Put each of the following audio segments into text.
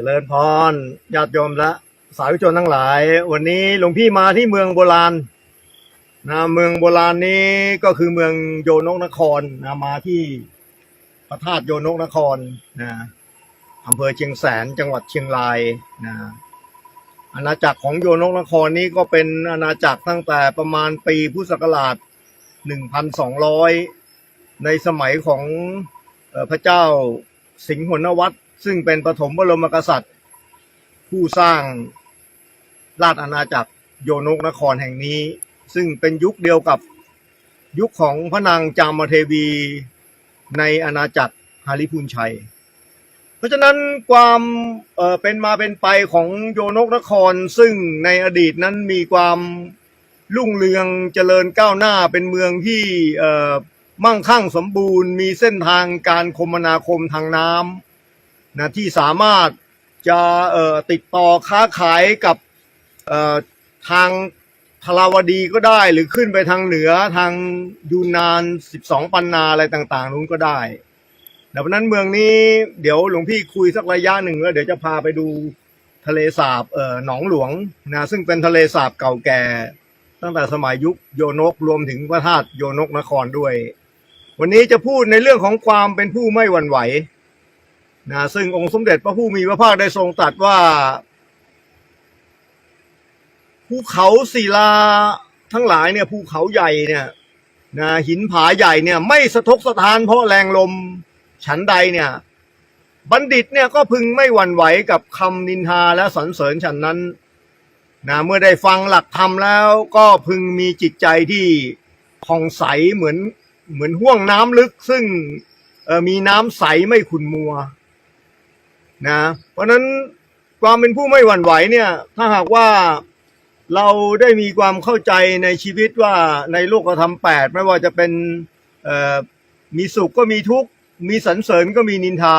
จริญพรญาติโยมและสาธุชนทั้งหลาย วันนี้หลวงพี่มาที่เมืองโบราณนะเมืองโบราณนี้ก็คือเมืองโยนกนครนะมาที่พระธาตุโยนกนครนะอำเภอเชียงแสนจังหวัดเชียงรายนะอาณาจักรของโยนกนครนี้ก็เป็นอาณาจักรตั้งแต่ประมาณปีพุทธศักราช 1,200 ในสมัยของพระเจ้าสิงห์หนวัตร ซึ่งเป็นปฐมบรมกษัตริย์ ผู้สร้างราชอาณาจักรโยนกนครแห่งนี้ ซึ่งเป็นยุคเดียวกับยุคของพระนางจามเทวีในอาณาจักรฮาริพูนชัย เพราะฉะนั้นความเเป็นมาเป็นไปของโยนกนครซึ่งในอดีตนั้นมีความรุ่งเรืองเจริญก้าวหน้าเป็นเมืองที่มั่งคั่งสมบูรณ์ มีเส้นทางการคมนาคมทางน้ำ นะที่สามารถจะติดต่อค้าขายกับทางทราวดีก็ได้หรือขึ้นไปทางเหนือทางยูนนาน 12 ปันนาอะไรต่างๆนู้นก็ได้ดังนั้นเมืองนี้เดี๋ยวหลวงพี่คุยสักระยะหนึ่งแล้วเดี๋ยวจะพาไปดูทะเลสาบเอ่อหนองหลวงนะซึ่งเป็นทะเลสาบเก่าแก่ ตั้งแต่สมัยยุคโยนกรวมถึงพระธาตุโยนกนครด้วย วันนี้จะพูดในเรื่องของความเป็นผู้ไม่หวั่นไหว นะซึ่งองค์สมเด็จพระผู้มีพระภาคได้ทรงตรัสว่าภูเขาศิลาทั้งหลายเนี่ยภูเขาใหญ่เนี่ยนะหินผาใหญ่เนี่ยไม่สะทกสะท้านเพราะแรงลมฉันใดเนี่ย บัณฑิตเนี่ยก็พึงไม่หวั่นไหวกับคำนินทาและสรรเสริญฉันนั้นนะเมื่อได้ฟังหลักธรรมแล้วก็พึงมีจิตใจที่ผ่องใสเหมือนเหมือนห่วงน้ำลึกซึ่งมีน้ำใสไม่ขุ่นมัว นะ เพราะนั้นความเป็นผู้ไม่หวั่นไหวเนี่ย ถ้าหากว่าเราได้มีความเข้าใจในชีวิตว่าในโลกธรรมแปดไม่ว่าจะเป็นมีสุขก็มีทุกข์มีสรรเสริญก็มีนินทา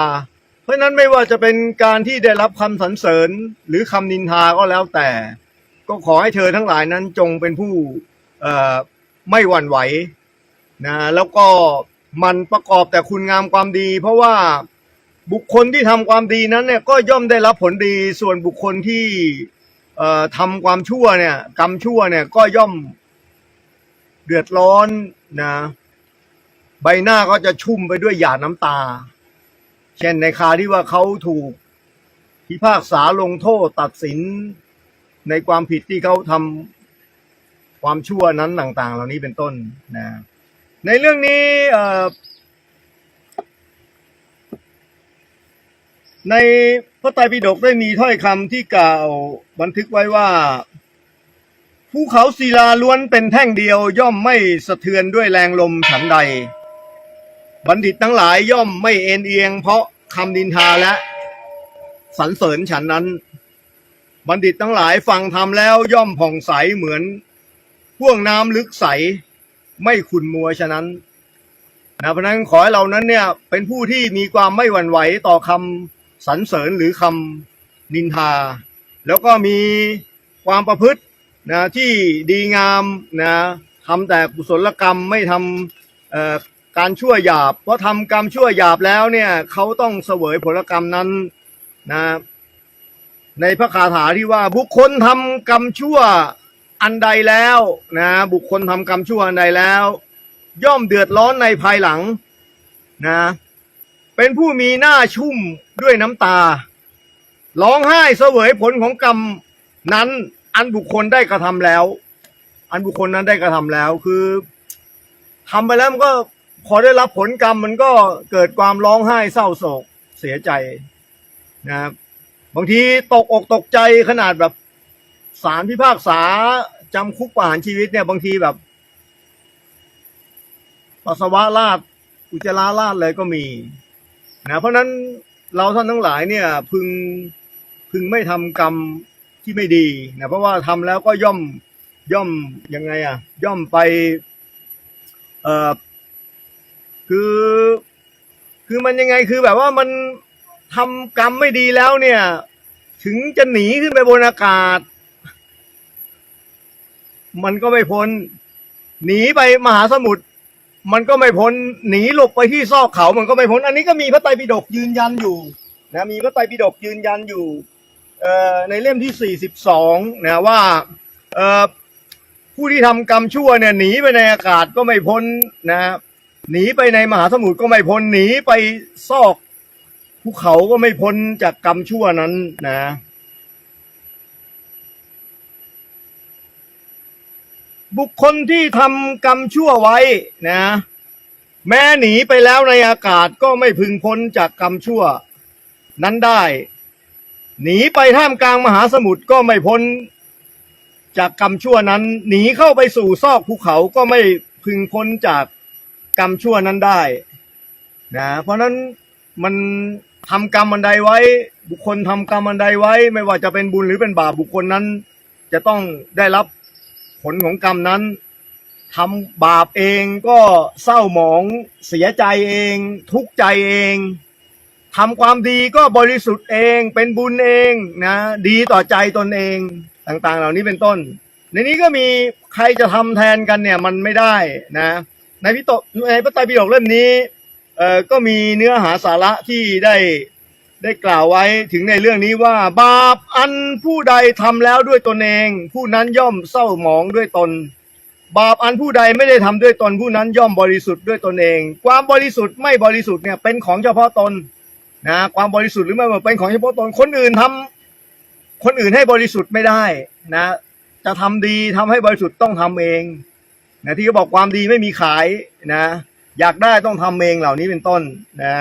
เพราะนั้นไม่ว่าจะเป็นการที่ได้รับคำสรรเสริญหรือคำนินทาก็แล้วแต่ ก็ขอให้เธอทั้งหลายนั้นจงเป็นผู้ไม่หวั่นไหวนะแล้วก็มันประกอบแต่คุณงามความดี เพราะว่า บุคคลที่ทำความดีนั้นเนี่ยก็ย่อมได้รับผลดีส่วนบุคคลที่เอ่อทำความชั่วเนี่ยกรรมชั่วเนี่ยก็ย่อมเดือดร้อนนะใบหน้าก็จะชุ่มไปด้วยหยาดน้ำตา เช่นในคาที่ว่าเขาถูกพิพากษาลงโทษตัดสินในความผิดที่เขาทำความชั่วนั้นต่าง ๆ เหล่านี้เป็นต้นนะในเรื่องนี้เอ่อ ในพระไตรปิฎกได้มีถ้อยคำที่กล่าวบันทึกไว้ว่าภูเขาศิลาล้วนเป็นแท่งเดียวย่อมไม่สะเทือนด้วยแรงลมฉันใด บัณฑิตทั้งหลายย่อมไม่เอ็นเอียง เพราะคำดินทาและสรรเสริญฉันนั้น บัณฑิตทั้งหลายฟังธรรมแล้วย่อมผ่องใสเหมือนพ่วงน้ำลึกใสไม่ขุนมัวฉะนั้นนะเพราะนั้นขอให้เรานั้นเนี่ยเป็นผู้ที่มีความไม่หวั่นไหวต่อคำ สรรเสริญหรือคำนินทา แล้วก็มีความประพฤตินะที่ดีงามนะทำแต่กุศลกรรมไม่ทำการชั่วหยาบ เพราะทำกรรมชั่วหยาบแล้วเนี่ยเขาต้องเสวยผลกรรมนั้นนะในพระคาถาที่ว่าบุคคลทำกรรมชั่วอันใดแล้วนะบุคคลทำกรรมชั่วอันใดแล้ว ย่อมเดือดร้อนในภายหลังนะ เป็นผู้มีหน้าชุ่มด้วยน้ำตา ร้องไห้เสวยผลของกรรมนั้น อันบุคคลได้กระทำแล้ว อันบุคคลนั้นได้กระทำแล้วคือทำไปแล้วมันก็พอได้รับผลกรรมมันก็เกิดความร้องไห้เศร้าโศกเสียใจนะครับบางทีตกอกตกใจขนาดแบบสารพิพากษาจำคุกประหารชีวิตเนี่ยบางทีแบบปัสสาวะราดอุจจาระราดเลยก็มี นะเพราะฉะนั้นเราท่านทั้งหลายเนี่ยพึงพึงไม่ทำกรรมที่ไม่ดีนะเพราะว่าทำแล้วก็ย่อมย่อมยังไงอะย่อมไปเอ่อคือคือมันยังไงคือแบบว่ามันทำกรรมไม่ดีแล้วเนี่ย ถึงจะหนีขึ้นไปบนอากาศ มันก็ไม่พ้น หนีไปมหาสมุทร มันก็ไม่พ้นหนีหลบไปที่ซอกเขา มันก็ไม่พ้น อันนี้ก็มีพระไตรปิฎกยืนยันอยู่นะมีพระไตรปิฎกยืนยันอยู่เอ่อในเล่มที่ 42นะว่าเอ่อผู้ที่ทำกรรมชั่วเนี่ยหนีไปในอากาศก็ไม่พ้นนะหนีไปในมหาสมุทรก็ไม่พ้นหนีไปซอกภูเขาก็ไม่พ้นจากกรรมชั่วนั้นนะ บุคคลที่ทำกรรมชั่วไว้นะ แม้หนีไปแล้วในอากาศก็ไม่พึงพ้นจากกรรมชั่ว นั้นได้ หนีไปท่ามกลางมหาสมุทรก็ไม่พ้น จากกรรมชั่วนั้น หนีเข้าไปสู่ซอกภูเขาก็ไม่พึงพ้นจากกรรมชั่วนั้นได้นะเพราะนั้นมันทำกรรมอันใดไว้ บุคคลทำกรรมอันใดไว้ ไม่ว่าจะเป็นบุญหรือเป็นบาปบุคคลนั้น จะต้องได้รับ ผลของกรรมนั้นทำบาปเองก็เศร้าหมองเสียใจเอง ทุกข์ใจเองทำความดีก็บริสุทธิ์เองเป็นบุญเองนะดีต่อใจตนเองต่าง ๆ เหล่านี้เป็นต้น ในนี้ก็มีใครจะทำแทนกันเนี่ยมันไม่ได้นะในพิโตในพระไตรปิฎกเล่มนี้เอ่อก็มีเนื้อหาสาระที่ได้ ได้กล่าวไว้ถึงในเรื่องนี้ว่า บาปอันผู้ใดทำแล้วด้วยตนเอง ผู้นั้นย่อมเศร้าหมองด้วยตน บาปอันผู้ใดไม่ได้ทำด้วยตน ผู้นั้นย่อมบริสุทธิ์ด้วยตนเอง ความบริสุทธิ์ไม่บริสุทธิ์เนี่ยเป็นของเฉพาะตนนะความบริสุทธิ์หรือไม่เป็นของเฉพาะตนคนอื่นทำคนอื่นให้บริสุทธิ์ไม่ได้นะ จะทำดีทำให้บริสุทธิ์ต้องทำเองนะที่เขาบอกความดีไม่มีขายนะ อยากได้ต้องทำเองเหล่านี้เป็นต้นนะ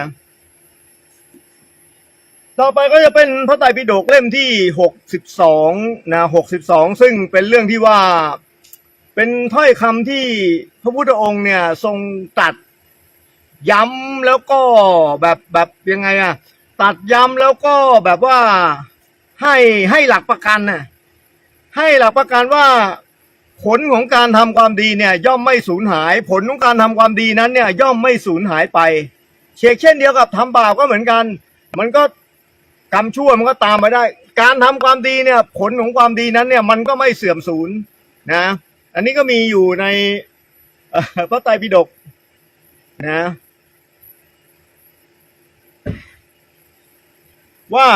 ต่อไปก็จะเป็นพระไตรปิฎกเล่มที่หกสิบสองนะหกสิบสองซึ่งเป็นเรื่องที่ว่าเป็นถ้อยคำที่พระพุทธองค์เนี่ยทรงตัดย้ำแล้วก็แบบแบบยังไงอะตัดย้ำแล้วก็แบบว่าให้ให้หลักประกันน่ะให้หลักประกันว่าผลของการทำความดีเนี่ย ย่อมไม่สูญหาย ผลของการทำความดีนั้นเนี่ย ย่อมไม่สูญหายไป เชกเช่นเดียวกับทำบาปก็เหมือนกัน มันก็ กรรมชั่วมันก็ตามมาได้ การทำความดีเนี่ย ผลของความดีนั้นเนี่ยมันก็ไม่เสื่อมสูญนะ อันนี้ก็มีอยู่ในพระไตรปิฎกนะ ว่า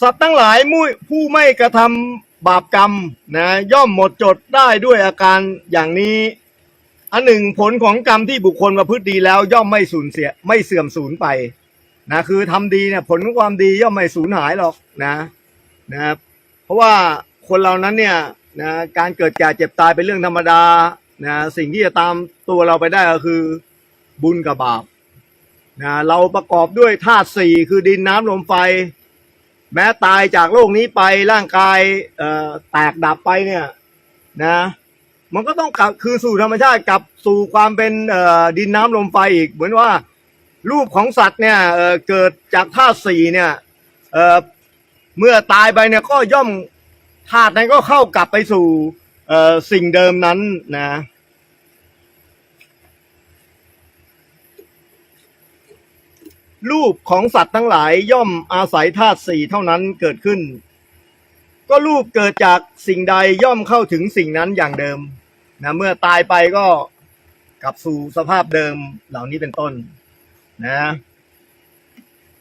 สัตว์ทั้งหลายมุ้ยผู้ไม่กระทำบาปกรรมนะย่อมหมดจดได้ด้วยอาการอย่างนี้อันหนึ่งผลของกรรมที่บุคคลประพฤติดีแล้วย่อมไม่สูญเสียไม่เสื่อมสูญไป นะคือทำดีเนี่ยผลของความดีย่อมไม่สูญหายหรอกนะนะครับเพราะว่าคนเรานั้นเนี่ยนะการเกิดแก่เจ็บตายเป็นเรื่องธรรมดานะสิ่งที่จะตามตัวเราไปได้ก็คือบุญกับบาปนะเราประกอบด้วยธาตุสี่คือดินน้ำลมไฟ แม้ตายจากโลกนี้ไปร่างกายเอ่อแตกดับไปเนี่ยนะมันก็ต้องกลับคืนสู่ธรรมชาติกลับสู่ความเป็นเอ่อดินน้ำลมไฟอีกเหมือนว่า รูปของสัตว์เนี่ยเอ่อเกิดจากธาตุสี่เนี่ยเอ่อเมื่อตายไปเนี่ยก็ย่อมธาตุนั้นก็เข้ากลับไปสู่เอ่อสิ่งเดิมนั้นนะรูปของสัตว์ทั้งหลายย่อมอาศัยธาตุสี่เท่านั้นเกิดขึ้น ก็รูปเกิดจากสิ่งใดย่อมเข้าถึงสิ่งนั้นอย่างเดิมนะเมื่อตายไปก็กลับสู่สภาพเดิมเหล่านี้เป็นต้น นะ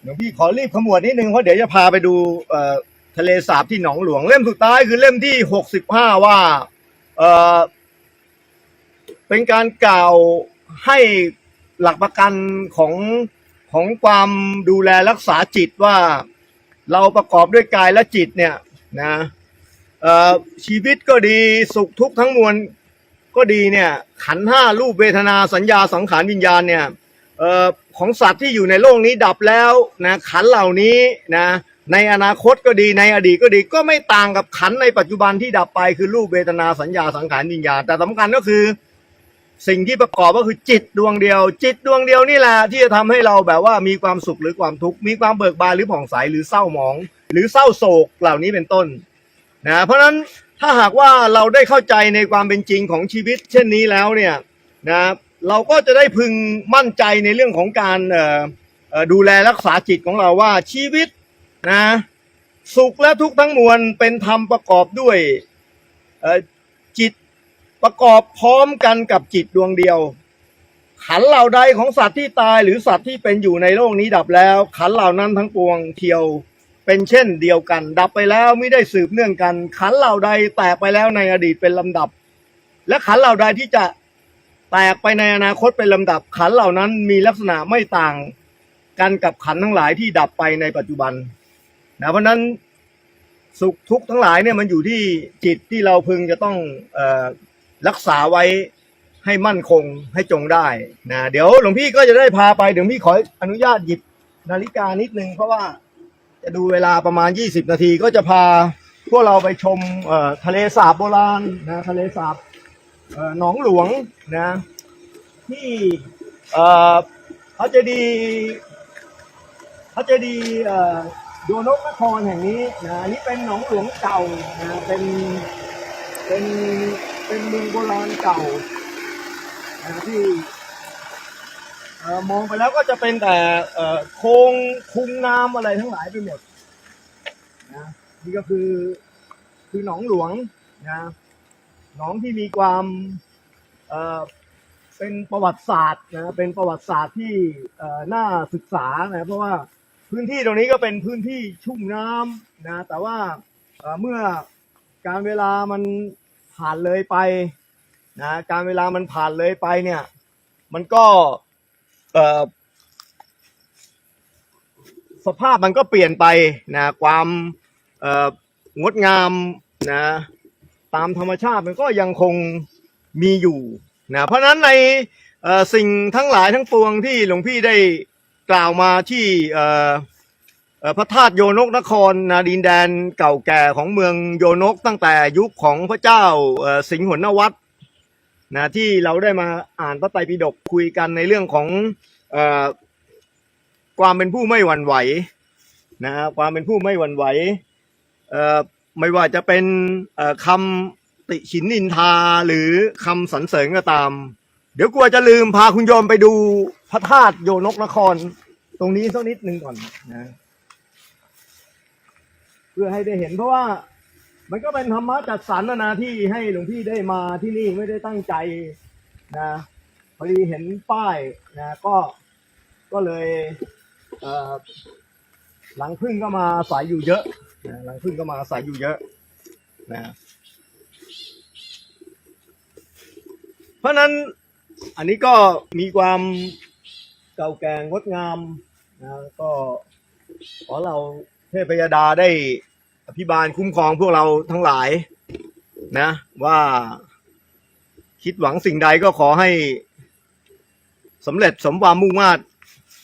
เดี๋ยวพี่ขอรีบขมวดนิดนึงเพราะเดี๋ยวจะพาไปดูเอ่อทะเลสาบที่หนองหลวงเล่มสุดท้ายคือเล่มที่หกสิบห้าว่าเอ่อเป็นการกล่าวให้หลักประกันของของความดูแลรักษาจิตว่าเราประกอบด้วยกายและจิตเนี่ยนะชีวิตก็ดีสุขทุกข์ทั้งมวลก็ดีเนี่ยขันห้ารูปเวทนาสัญญาสังขารวิญญาณเนี่ยเของสัตว์ที่อยู่ในโลกนี้ดับแล้วนะขันเหล่านี้นะในอนาคตก็ดีในอดีตก็ดีก็ไม่ต่างกับขันในปัจจุบันที่ดับไปคือรูปเวทนาสัญญาสังขารวิญญาณแต่สำคัญก็คือ สิ่งที่ประกอบก็คือจิตดวงเดียว จิตดวงเดียวนี่แหละที่จะทำให้เราแบบว่ามีความสุขหรือความทุกข์มีความเบิกบานหรือผ่องใสหรือเศร้าหมอง หรือเศร้าโศกเหล่านี้เป็นต้นนะเพราะฉะนั้นถ้าหากว่าเราได้เข้าใจในความเป็นจริงของชีวิต เช่นนี้แล้วเนี่ยนะ เราก็จะได้พึงมั่นใจในเรื่องของการดูแลรักษาจิตของเราว่าชีวิตนะสุขและทุกข์ทั้งมวลเป็นธรรมประกอบด้วยจิตประกอบพร้อมกันกับจิตดวงเดียว ขันเหล่าใดของสัตว์ที่ตายหรือสัตว์ที่เป็นอยู่ในโลกนี้ดับแล้ว ขันเหล่านั้นทั้งปวงเทียวเป็นเช่นเดียวกัน ดับไปแล้วไม่ได้สืบเนื่องกัน ขันเหล่าใดแตกไปแล้วในอดีตเป็นลำดับ และขันเหล่าใดที่จะ แตกไปในอนาคตเป็นลำดับขันเหล่านั้นมีลักษณะไม่ต่างกันกับขันทั้งหลายที่ดับไปในปัจจุบันนะเพราะนั้นสุขทุกข์ทั้งหลายเนี่ยมันอยู่ที่จิตที่เราพึงจะต้องเอ่อรักษาไว้ให้มั่นคงให้จงได้นะเดี๋ยวหลวงพี่ก็จะได้พาไปเดี๋ยวพี่ขออนุญาตหยิบนาฬิกานิดนึงเพราะว่าจะดูเวลาประมาณ 20 นาทีก็จะพาพวกเราไปชมเอ่อทะเลสาบโบราณนะทะเลสาบ หนองหลวงนะที่เอ่อพระเจดีย์พระเจดีย์เอ่อโนกนครแห่งนี้นะอันนี้เป็นหนองหลวงเก่านะเป็นเป็นเป็นเมืองโบราณเก่านะที่มองไปแล้วก็จะเป็นแต่โครงคุงน้ำอะไรทั้งหลายไปหมดนะนี่ก็คือคือหนองหลวงนะ หนองที่มีความเอ่อเป็นประวัติศาสตร์นะเป็นประวัติศาสตร์ที่เอ่อน่าศึกษานะเพราะว่าพื้นที่ตรงนี้ก็เป็นพื้นที่ชุ่มน้ำนะแต่ว่าเอ่อเมื่อการเวลามันผ่านเลยไปนะการเวลามันผ่านเลยไปเนี่ยมันก็เอ่อสภาพมันก็เปลี่ยนไปนะความเอ่องดงามนะ ตามธรรมชาติมันก็ยังคงมีอยู่นะเพราะฉะนั้นในสิ่งทั้งหลายทั้งปวงที่หลวงพี่ได้กล่าวมาที่พระธาตุโยนกนครนะดินแดนเก่าแก่ของเมืองโยนกตั้งแต่ยุคของพระเจ้าสิงห์หนวัตนะที่เราได้มาอ่านพระไตรปิฎกคุยกันในเรื่องของอความเป็นผู้ไม่หวั่นไหวนะความเป็นผู้ไม่หวั่นไหว ไม่ว่าจะเป็นคำติฉินนินทาหรือคำสรรเสริญก็ตาม เดี๋ยวกลัวจะลืมพาคุณโยมไปดูพระธาตุโยนกนคร ตรงนี้สักนิดหนึ่งก่อนนะเพื่อให้ได้เห็นเพราะว่ามันก็เป็นธรรมะจัดสรรนะนะที่ให้หลวงพี่ได้มาที่นี่ไม่ได้ตั้งใจนะพอดีเห็นป้ายนะก็ก็เลยเหลังพึ่งก็มาอายอยู่เยอะ นะรังผึ้งก็มาอาศัยอยู่เยอะนะเพราะนั้นอันนี้ก็มีความเก่าแก่งดงามนะก็ขอเราเทพยดาได้อภิบาลคุ้มครองพวกเราทั้งหลายนะ ว่าคิดหวังสิ่งใดก็ขอให้สำเร็จสมความมุ่งมา่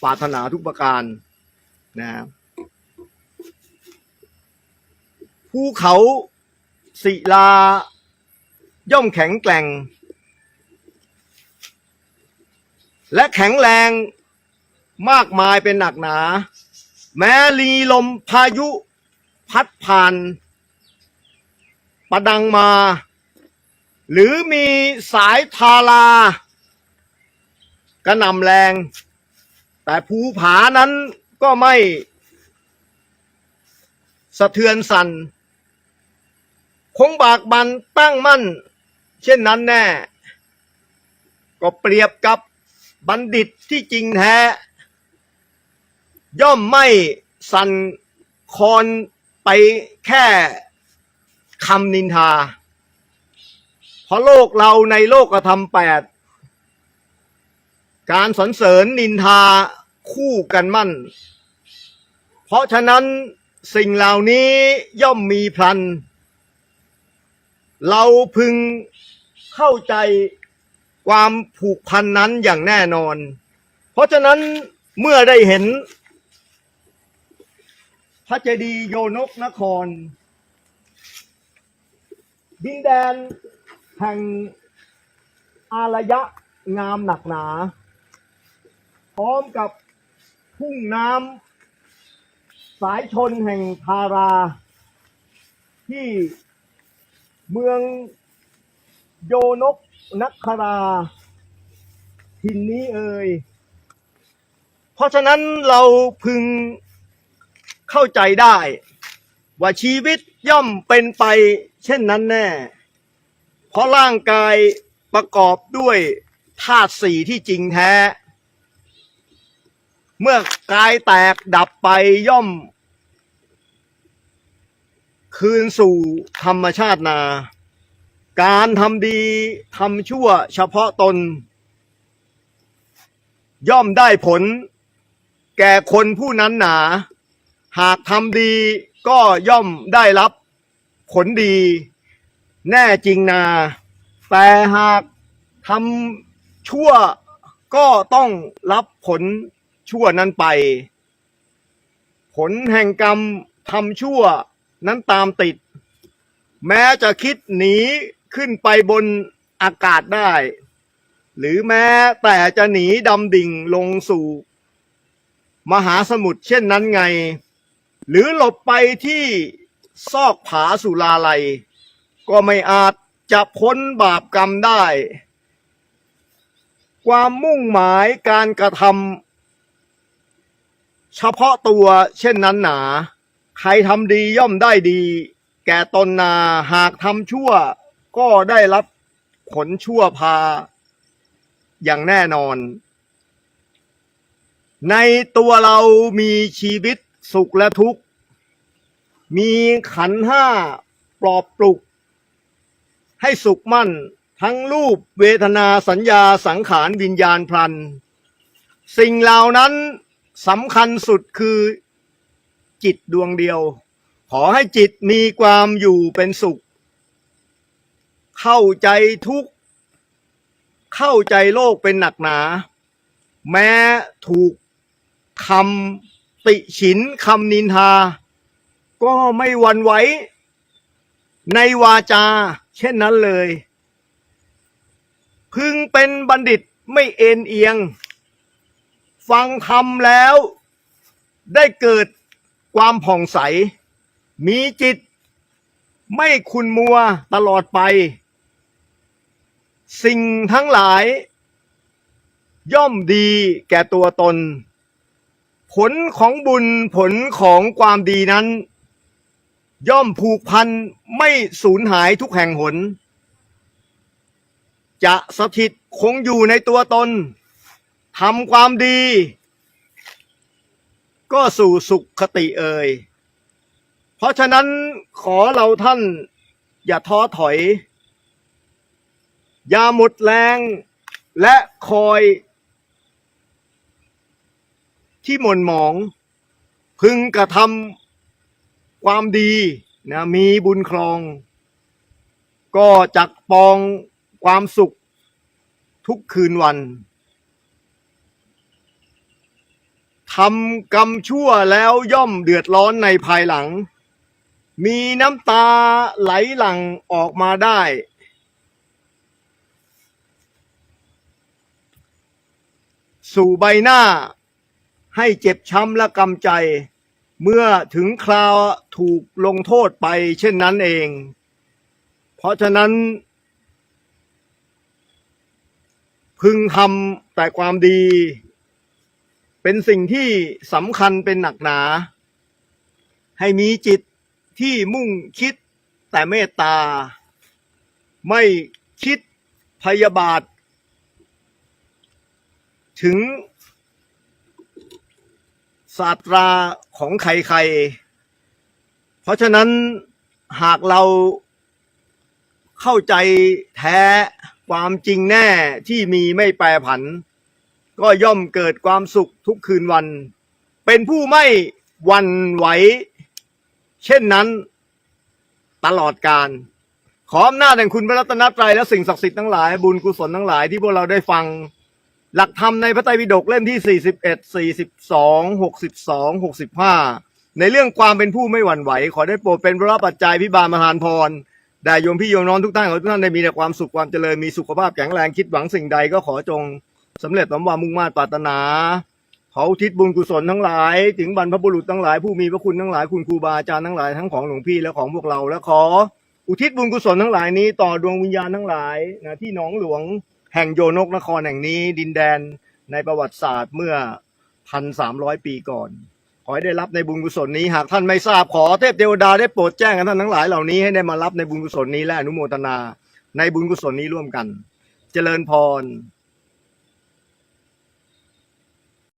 ปรารถนาทุกประการนะครับ ภูเขาศิลา ย่อมแข็งแกร่ง และแข็งแรงมากมายเป็นหนักหนา แม้ลีลมพายุพัดผ่านประดังมา หรือมีสายทารา กระหน่ำแรง แต่ภูผานั้นก็ไม่ สะเทือนสั่น คงบากบันตั้งมั่น เช่นนั้นแน่ ก็เปรียบกับบัณฑิตที่จริงแท้ ย่อมไม่สั่นคอนไปแค่คำนินทา เพราะโลกเราในโลกกระทำแปด การสรรเสริญนินทาคู่กันมั่น เพราะฉะนั้นสิ่งเหล่านี้ย่อมมีพลัน เราพึงเข้าใจความผูกพันนั้นอย่างแน่นอน เพราะฉะนั้นเมื่อได้เห็น พระเจดีย์โยนกนคร ดินแดนแห่งอารยะงามหนักหนา พร้อมกับทุ่งน้ำสายชนแห่งทาราที่ เมืองโยนกนักคราทินนี้เอ่ย เพราะฉะนั้นเราพึงเข้าใจได้ ว่าชีวิตย่อมเป็นไปเช่นนั้นแน่ เพราะร่างกายประกอบด้วยธาตุสี่ที่จริงแท้ เมื่อกายแตกดับไปย่อม คืนสู่ธรรมชาตินา การทำดีทำชั่วเฉพาะตน ย่อมได้ผล แก่คนผู้นั้นหนา หากทำดีก็ย่อมได้รับผลดี แน่จริงนา แต่หากทำชั่วก็ต้องรับผลชั่วนั้นไป ผลแห่งกรรมทำชั่ว นั้นตามติด แม้จะคิดหนีขึ้นไปบนอากาศได้ หรือแม้แต่จะหนีดำดิ่งลงสู่ มหาสมุทรเช่นนั้นไง หรือหลบไปที่ซอกผาสุลาลัย ก็ไม่อาจจะพ้นบาปกรรมได้ ความมุ่งหมายการกระทำเฉพาะตัวเช่นนั้นหนา ใครทำดีย่อมได้ดี แก่ตนนาหากทำชั่ว ก็ได้รับผลชั่วพา อย่างแน่นอน ในตัวเรามีชีวิตสุขและทุกข์ มีขันห้าปลอบปลุก ให้สุขมั่น ทั้งรูปเวทนาสัญญาสังขารวิญญาณพลัน สิ่งเหล่านั้นสำคัญสุดคือ จิตดวงเดียว ขอให้จิตมีความอยู่เป็นสุข เข้าใจทุกข์เข้าใจโลกเป็นหนักหนา แม้ถูกคำติฉินคำนินทา ก็ไม่วันไหวในวาจา เช่นนั้นเลย พึงเป็นบัณฑิตไม่เอ็นเอียง ฟังธรรมแล้วได้เกิด ความผ่องใส มีจิต ไม่คุณมัวตลอดไป สิ่งทั้งหลาย ย่อมดีแก่ตัวตน ผลของบุญผลของความดีนั้น ย่อมผูกพันไม่สูญหายทุกแห่งหน จะสถิตคงอยู่ในตัวตนทำความดี ก็สู่สุขคติเอ่ยเพราะฉะนั้นขอเราท่านอย่าท้อถอย อย่าหมดแรงและคอยที่หม่นหมอง พึงกระทำความดีนะมีบุญครอง ก็จักปองความสุขทุกคืนวัน ทำกรรมชั่วแล้วย่อมเดือดร้อนในภายหลัง มีน้ำตาไหลหลั่งออกมาได้ สู่ใบหน้าให้เจ็บช้ำและกำใจ เมื่อถึงคราวถูกลงโทษไปเช่นนั้นเอง เพราะฉะนั้น พึงทำแต่ความดี เป็นสิ่งที่สำคัญเป็นหนักหนา ให้มีจิตที่มุ่งคิดแต่เมตตา ไม่คิดพยาบาท ถึงศาสตราของใครๆ เพราะฉะนั้นหากเราเข้าใจแท้ความจริงแน่ที่มีไม่แปรผัน ก็ย่อมเกิดความสุขทุกคืนวัน เป็นผู้ไม่หวันไหว เช่นนั้น ตลอดการ ขออำนาจแห่งคุณพระรัตนตรัยและสิ่งศักดิ์สิทธิ์ทั้งหลาย บุญกุศลทั้งหลายที่พวกเราได้ฟัง หลักธรรมในพระไตรปิฎกเล่มที่ 41 42 62 65 ในเรื่องความเป็นผู้ไม่หวั่นไหว ขอได้โปรดเป็นพระปัจจัยพิบาลประทานพรได้โยมพี่โยมน้องทุกท่านขอทุกท่านได้มีแต่ความสุขความเจริญมีสุขภาพแข็งแรงคิดหวังสิ่งใดก็ขอจง สำเร็จสมหวังมุ่งมา่ปรารถนาเขออุทิศบุญกุศลทั้งหลาย ถึงบรรพบุรุษทั้งหลายผู้มีพระคุณทั้งหลายคุณครูบาอาจารย์ทั้งหลายทั้งของหลวงพี่และของพวกเราและขอ อุทิศบุญกุศลทั้งหลายนี้ ต่อดวงวิญญาณทั้งหลายนะที่หนองหลวงแห่งโยนกนครแห่งนี้ดินแดนในประวัติศาสตร์เมื่อพันสามร้อยปีก่อน ขอให้ได้รับในบุญกุศลนี้ หากท่านไม่ทราบขอเทพเทวดาได้โปรดแจ้งกับท่านทั้งหลายเหล่านี้ให้ได้มารับในบุญกุศลนี้และอนุโมทนา ในบุญกุศลนี้ร่วมกัน เจริญพร